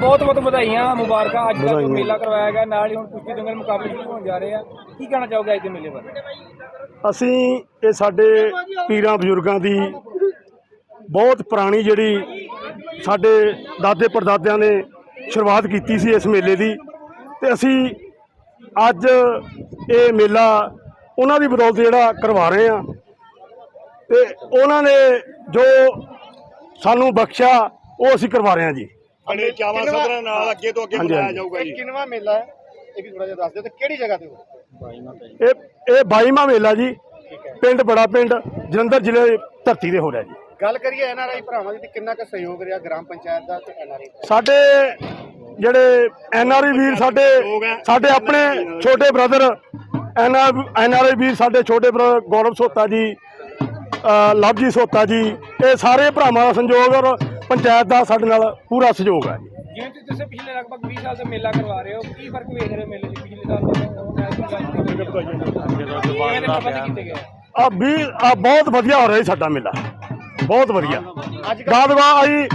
ਬਹੁਤ ਬਹੁਤ ਵਧਾਈਆਂ ਮੁਬਾਰਕਾਂ। ਅੱਜ ਦਾ ਮੇਲਾ ਕਰਵਾਇਆ ਗਿਆ। ਨਾਲ ਹੀ ਹੁਣ ਕੁਸ਼ਤੀ ਦੰਗਲ ਮੁਕਾਬਲੇ ਸ਼ੁਰੂ ਹੋਣ ਜਾ ਰਹੇ ਆ। ਕੀ ਕਹਿਣਾ ਚਾਹੋਗੇ ਅੱਜ ਦੇ ਮੇਲੇ ਬਾਰੇ? ਅਸੀਂ ਇਹ ਸਾਡੇ ਪੀਰਾਂ ਬਜ਼ੁਰਗਾਂ ਦੀ ਬਹੁਤ ਪੁਰਾਣੀ ਜਿਹੜੀ ਸਾਡੇ ਦਾਦੇ ਪਰਦਾਦਿਆਂ ਨੇ ਸ਼ੁਰੂਆਤ ਕੀਤੀ ਸੀ ਇਸ ਮੇਲੇ ਦੀ। ਤੇ ਅਸੀਂ ਅੱਜ ਇਹ ਮੇਲਾ ਉਹਨਾਂ ਦੀ ਬਦੌਲਤ ਜਿਹੜਾ ਕਰਵਾ ਰਹੇ ਆ ਤੇ ਉਹਨਾਂ ਨੇ ਜੋ ਸਾਨੂੰ ਬਖਸ਼ਿਆ ਉਹ ਅਸੀਂ ਕਰਵਾ ਰਹੇ ਹਾਂ ਜੀ। ਬੜੇ ਚਾਵਾਂ ਸਦਰਾਂ ਨਾਲ ਅੱਗੇ ਤੋਂ ਅੱਗੇ ਬਣਾਇਆ। ਜਾਊਗਾ ਜੀ। ਕਿੰਨਵਾ ਮੇਲਾ ਹੈ? ਇਹ ਵੀ ਥੋੜਾ ਜਿਹਾ ਦੱਸ ਦਿਓ ਤੇ ਕਿਹੜੀ ਜਗ੍ਹਾ ਤੇ ਹੋ ਇਹ ਇਹ 22ਵਾਂ ਮੇਲਾ ਜੀ। ਪਿੰਡ ਬੜਾ ਪਿੰਡ ਜਲੰਧਰ ਜ਼ਿਲ੍ਹੇ ਦੀ ਧਰਤੀ ਤੇ ਹੋ ਰਿਹਾ ਜੀ। ਗੱਲ ਕਰੀਏ ਐਨਆਰਆਈ ਭਰਾਵਾਂ ਦੀ ਤੇ ਕਿੰਨਾ ਕੁ ਸਹਿਯੋਗ ਰਿਹਾ ਗ੍ਰਾਮ ਪੰਚਾਇਤ ਦਾ ਤੇ ਐਨਆਰਆਈ ਸਾਡੇ ਜਿਹੜੇ ਐਨਆਰਆਈ ਵੀਰ ਸਾਡੇ ਸਾਡੇ ਆਪਣੇ ਛੋਟੇ ਬ੍ਰਦਰ ਐਨਆਰਆਈ ਵੀਰ ਸਾਡੇ ਛੋਟੇ ਬ੍ਰਦਰ ਗੌਰਵ ਸੋਤਾ ਜੀ ਅ, ਲਵਜੀ ਸੋਤਾ ਜੀ ਇਹ ਸਾਰੇ ਭਰਾਵਾਂ ਦਾ ਸੰਯੋਗ ਔਰ ਪੰਚਾਇਤ ਦਾ ਸਾਡੇ ਨਾਲ ਪੂਰਾ ਸਹਿਯੋਗ ਹੈ ਜੀ। ਜਿਵੇਂ ਤੁਸੀਂ ਪਿਛਲੇ ਲਗਭਗ 20 ਸਾਲ ਤੋਂ ਮੇਲਾ ਕਰਵਾ ਰਹੇ ਹੋ ਕੀ ਫ਼ਰਕ ਵੇਖ ਰਹੇ ਹੋ ਮੇਲੇ 'ਚ ਪਿਛਲੇ ਸਾਲ ਤੋਂ? ਆ ਵੀ ਆ ਬਹੁਤ ਵਧੀਆ ਹੋ ਰਿਹਾ ਜੀ ਸਾਡਾ ਮੇਲਾ। ਬਹੁਤ ਵਧੀਆ। ਗਾਦਵਾ ਅਸੀਂ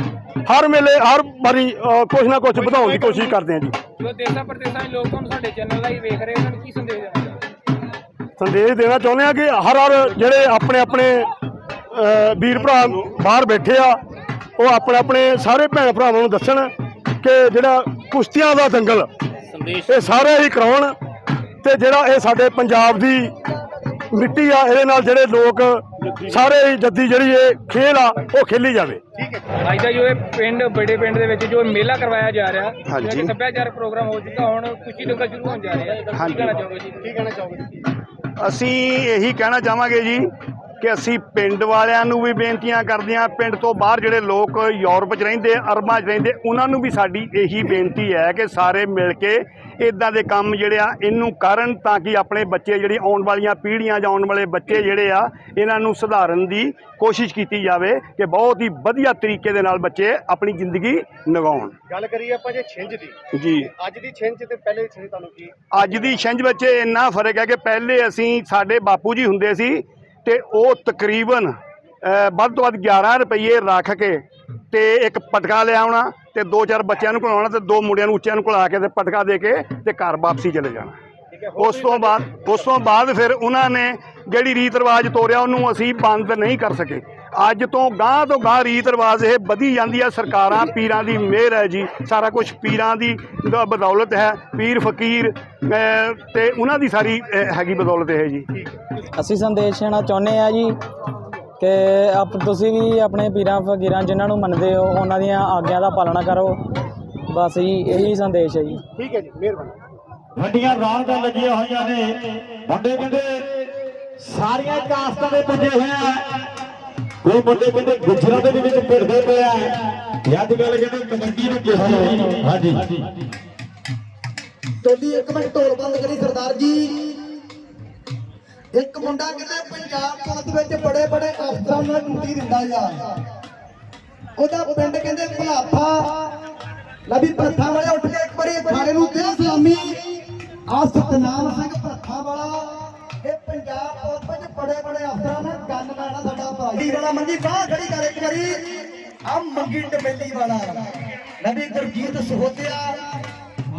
ਹਰ ਮੇਲੇ ਹਰ ਵਾਰੀ ਕੁਛ ਨਾ ਕੁਛ ਵਧਾਉਣ ਦੀ ਕੋਸ਼ਿਸ਼ ਕਰਦੇ ਹਾਂ ਜੀ। ਜੋ ਦੇਸ਼ਾਂ ਪ੍ਰਦੇਸ਼ਾਂ ਦੇ ਲੋਕ ਹੁਣ ਸਾਡੇ ਚੈਨਲ ਰਾਹੀਂ ਵੇਖ ਰਹੇ ਉਹਨਾਂ ਨੂੰ ਕੀ ਸੰਦੇਸ਼ ਦੇਣਾ ਚਾਹੋਗੇ ਸੰਦੇਸ਼ ਦੇਣਾ ਚਾਹੁੰਦੇ ਆ ਕਿ ਹਰ ਹਰ ਜਿਹੜੇ ਆਪਣੇ ਆਪਣੇ ਵੀਰ ਭਰਾ ਬਾਹਰ ਬੈਠੇ ਆ ਉਹ ਆਪਣੇ ਆਪਣੇ ਸਾਰੇ ਭੈਣ ਭਰਾਵਾਂ ਨੂੰ ਦੱਸਣ ਕਿ ਜਿਹੜਾ ਕੁਸ਼ਤੀਆਂ ਦਾ ਦੰਗਲ ਇਹ ਸਾਰੇ ਹੀ ਕਰਾਉਣ ਤੇ ਜਿਹੜਾ ਇਹ ਸਾਡੇ ਪੰਜਾਬ ਦੀ ਮਿੱਟੀ ਆ ਇਹਦੇ ਨਾਲ ਜਿਹੜੇ ਲੋਕ ਸਾਰੇ ਹੀ ਜੱਦੀ ਜਿਹੜੀ ਇਹ ਖੇਲ ਆ ਉਹ ਖੇਲੀ ਜਾਵੇ ਅੱਜ ਦਾ ਜੋ ਇਹ ਪਿੰਡ ਬੜੇ ਪਿੰਡ ਦੇ ਵਿੱਚ ਜੋ ਮੇਲਾ ਕਰਵਾਇਆ ਜਾ ਰਿਹਾ ਹਾਂਜੀ। ਜਿਵੇਂ ਕਿ ਸੱਭਿਆਚਾਰਕ ਪ੍ਰੋਗਰਾਮ ਹੋ ਚੁੱਕਾ ਹੁਣ ਕੁਸ਼ਤੀ ਦੰਗਲ ਸ਼ੁਰੂ ਹੋਣ ਜਾ ਰਿਹਾ ਕੀ ਹਾਂਜੀ। ਕਹਿਣਾ ਚਾਹੋਗੇ ਜੀ ਕੀ ਕਹਿਣਾ ਚਾਹੋਗੇ ਅਸੀਂ ਇਹੀ ਕਹਿਣਾ ਚਾਹਾਂਗੇ ਜੀ ਕਿ ਅਸੀਂ ਪਿੰਡ ਵਾਲਿਆਂ ਨੂੰ ਵੀ ਬੇਨਤੀਆਂ ਕਰਦੇ ਹਾਂ ਪਿੰਡ ਤੋਂ ਬਾਹਰ ਜਿਹੜੇ ਲੋਕ ਯੂਰਪ 'ਚ ਰਹਿੰਦੇ ਅਰਬਾਂ 'ਚ ਰਹਿੰਦੇ ਉਹਨਾਂ ਨੂੰ ਵੀ ਸਾਡੀ ਇਹੀ ਬੇਨਤੀ ਹੈ ਕਿ ਸਾਰੇ ਮਿਲ ਕੇ ਇਦਾਂ ਦੇ ਕੰਮ ਜਿਹੜੇ ਆ ਇਹਨੂੰ ਕਰਨ ਤਾਂ ਕਿ ਆਪਣੇ ਬੱਚੇ ਜਿਹੜੀ ਆਉਣ ਵਾਲੀਆਂ ਪੀੜ੍ਹੀਆਂ ਜਾਂ ਆਉਣ ਵਾਲੇ ਬੱਚੇ ਜਿਹੜੇ ਆ ਇਹਨਾਂ ਨੂੰ ਸੁਧਾਰਨ ਦੀ ਕੋਸ਼ਿਸ਼ ਕੀਤੀ ਜਾਵੇ ਕਿ ਬਹੁਤ ਹੀ ਵਧੀਆ ਤਰੀਕੇ ਦੇ ਨਾਲ ਬੱਚੇ ਆਪਣੀ ਜ਼ਿੰਦਗੀ ਨਿਭਾਉਣ ਗੱਲ ਕਰੀਏ ਆਪਾਂ ਜੇ ਛਿੰਝ ਦੀ। ਜੀ। ਅੱਜ ਦੀ ਛਿੰਝ ਤੇ ਪਹਿਲੇ ਦੀ ਛਿੰਝ ਤੁਹਾਨੂੰ ਕੀ? ਅੱਜ ਦੀ ਛਿੰਝ ਵਿੱਚ ਇੰਨਾ ਫ਼ਰਕ ਹੈ ਕਿ ਪਹਿਲੇ ਅਸੀਂ ਸਾਡੇ ਬਾਪੂ ਜੀ ਹੁੰਦੇ ਸੀ ਤੇ ਉਹ ਤਕਰੀਬਨ ਵੱਧ ਤੋਂ ਵੱਧ 11 ਰੁਪਏ ਰੱਖ ਕੇ ਤੇ ਇੱਕ ਪਟਕਾ ਲਿਆਉਣਾ ਤੇ ਦੋ ਚਾਰ ਬੱਚਿਆਂ ਨੂੰ ਘਲਾਉਣਾ ਤੇ ਦੋ ਮੁੰਡਿਆਂ ਨੂੰ ਉੱਚਿਆਂ ਨੂੰ ਘਲਾ ਕੇ ਤੇ ਪਟਕਾ ਦੇ ਕੇ ਤੇ ਘਰ ਵਾਪਸੀ ਚਲੇ ਜਾਣਾ। ਉਸ ਤੋਂ ਬਾਅਦ ਉਸ ਤੋਂ ਬਾਅਦ ਫਿਰ ਉਹਨਾਂ ਨੇ ਜਿਹੜੀ ਰੀਤ ਰਿਵਾਜ ਤੋਰਿਆ ਉਹਨੂੰ ਅਸੀਂ ਬੰਦ ਨਹੀਂ ਕਰ ਸਕੇ। ਅੱਜ ਤੋਂ ਗਾਂ ਤੋਂ ਗਾਂ ਰੀਤ ਰਿਵਾਜ ਇਹ ਵਧੀ ਜਾਂਦੀ ਹੈ ਸਰਕਾਰਾਂ ਪੀਰਾਂ ਦੀ ਮਿਹਰ ਹੈ ਜੀ। ਸਾਰਾ ਕੁਝ ਪੀਰਾਂ ਦੀ ਬਦੌਲਤ ਹੈ। ਪੀਰ ਫਕੀਰ ਤੇ ਉਹਨਾਂ ਦੀ ਸਾਰੀ ਹੈਗੀ ਬਦੌਲਤ ਹੈ ਜੀ। ਅਸੀਂ ਸੰਦੇਸ਼ ਦੇਣਾ ਚਾਹੁੰਦੇ ਆ ਜੀ ਕਿ ਆਪ ਤੁਸੀਂ ਵੀ ਆਪਣੇ ਪੀਰਾਂ ਫਕੀਰਾਂ ਜਿਨ੍ਹਾਂ ਨੂੰ ਮੰਨਦੇ ਹੋ ਉਹਨਾਂ ਦੀਆਂ ਆਗਿਆਂ ਦਾ ਪਾਲਣਾ ਕਰੋ। ਬਸ ਜੀ ਇਹੀ ਸੰਦੇਸ਼ ਹੈ ਜੀ। ਠੀਕ ਹੈ ਜੀ ਮਿਹਰਬਾਨੀ। ਵੱਡੀਆਂ ਰੌਣਕਾਂ ਲੱਗੀਆਂ ਹੋਈਆਂ ਨੇ। ਮੁੰਡੇ ਕਹਿੰਦੇ ਸਾਰੀਆਂ ਕਾਸਤਾਂ ਦੇ ਪੁੱਜੇ ਹੋਏ ਆ। ਕੋਈ ਮੁੰਡੇ ਕਹਿੰਦੇ ਗੁਜਰਾਂ ਦੇ ਵਿੱਚ ਭਿੜਦੇ ਪਏ ਆ। ਤੇ ਕਹਿੰਦੇ ਕਬੱਡੀ ਨੂੰ ਕਿਹਾ ਹਾਂਜੀ। ਟੋਲੀ ਇੱਕ ਮਿੰਟ ਢੋਲ ਬੰਦ ਕਰੀ ਸਰਦਾਰ ਜੀ। ਇੱਕ ਮੁੰਡਾ ਕਹਿੰਦੇ ਪੰਜਾਬ ਪੁਲਿਸ ਵਿੱਚ ਬੜੇ ਬੜੇ ਅਫਸਰਾਂ ਨੂੰ ਡਿਊਟੀ ਦਿੰਦਾ ਯਾਰ ਉਹਦਾ ਪਿੰਡ ਕਹਿੰਦੇ ਭਲਾਫਾ ਲਵੀ ਪ੍ਰਥਾ ਵਾਲੇ ਉੱਠ ਕੇ ਇੱਕ ਵਾਰੀ ਅਖਾੜੇ ਨੂੰ ਦੇ ਸਲਾਮੀ। ਆ ਸਤਨਾਮ ਸਿੰਘ ਪ੍ਰਥਾ ਵਾਲਾ। ਇਹ ਪੰਜਾਬ ਪੁਲਿਸ ਵਿੱਚ ਬੜੇ ਬੜੇ ਅਫਸਰਾਂ ਨਾਲ ਗੱਲ ਲੈਣਾ ਸਾਡਾ ਵਾਲਾ ਮੰਗੀ ਬਾਹ ਖੜੀ ਕਰ ਇੱਕ ਵਾਰੀ। ਆ ਮੰਗੀ ਟਮੇਲੀ ਵਾਲਾ। ਨਵੀ ਗੁਰਜੀਤ ਸਹੋਤਿਆ,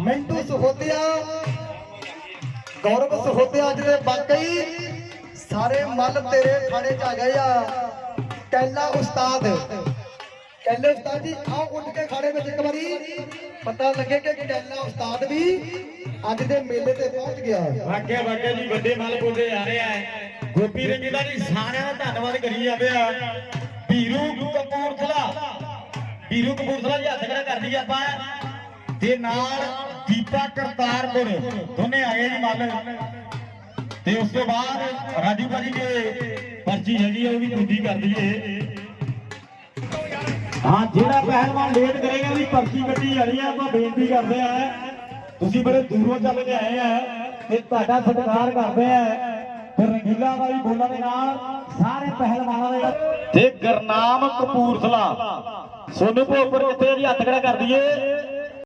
ਮਿੰਟੂ ਸਹੋਤਿਆ, ਗੌਰਵ ਸਹੋਤਿਆ ਅੱਜ ਦੇ ਸਾਰੇ ਮੱਲ ਤੇਰੇ ਥਾਣੇ ਚ ਆ ਗਏ ਆ। ਕੈਲਾ ਉਸਤਾਦ ਕੈਲਾ ਉਸਤਾਦ ਜੀ ਆਓ ਉੱਠ ਕੇ ਖਾੜੇ ਵਿੱਚ ਇੱਕ ਵਾਰੀ ਪਤਾ ਲੱਗੇ ਕਿ ਟੈਲਾ ਉਸਤਾਦ ਵੀ ਅੱਜ ਦੇ ਮੇਲੇ ਤੇ ਪਹੁੰਚ ਗਿਆ। ਵਾਕਿਆ ਵਾਕਿਆ ਜੀ, ਵੱਡੇ ਮੱਲ ਬੋਲਦੇ ਆ ਰਹੇ ਆ। ਗੋਪੀ ਰੰਗੀਲਾ ਜੀ ਸਾਰਿਆਂ ਦਾ ਧੰਨਵਾਦ ਕਰੀ ਜਾਂਦੇ ਆ। ਵੀਰੂ ਕਪੂਰਥਲਾ। ਵੀਰੂ ਕਪੂਰਥਲਾ ਜੀ ਹੱਥ ਖੜਾ ਕਰ ਆਪਾਂ। ਤੇ ਨਾਲ ਦੀਪਾ ਕਰਤਾਰਪੁਰ। ਦੋਨੇ ਆ ਜੀ ਮੱਲ। ਤੇ ਉਸ ਤੋਂ ਬਾਅਦ ਰਾਜੂ ਭਾਜੀ ਦੇ ਪਰਚੀ ਹੈਗੀ ਆ ਉਹ ਵੀ ਦੂਜੀ ਕਰ ਦਈਏ। ਹਾਂ, ਜਿਹੜਾ ਪਹਿਲਵਾਨ ਲੇਟ ਕਰੇਗਾ ਵੀ ਪਰਚੀ ਕੱਟੀ ਜਾਣੀ ਆ, ਆਪਾਂ ਬੇਨਤੀ ਕਰਦੇ ਆ। ਤੁਸੀਂ ਬੜੇ ਦੂਰੋਂ ਚੱਲ ਕੇ ਆਏ ਆ ਤੇ ਤੁਹਾਡਾ ਸਤਿਕਾਰ ਕਰਦੇ ਆ। ਤੇ ਰੰਗੀਲਾ ਬੋਲਾਂ ਦੇ ਨਾਲ ਸਾਰੇ ਪਹਿਲਵਾਨਾਂ ਦੇ ਤੇ ਗਰਨਾਮ ਕਪੂਰਥਲਾ, ਸੋਨੂ ਭੋਗਪੁਰ ਕਿੱਥੇ ਆ ਜੀ? ਹੱਥ ਖੜਾ ਕਰ ਦਈਏ।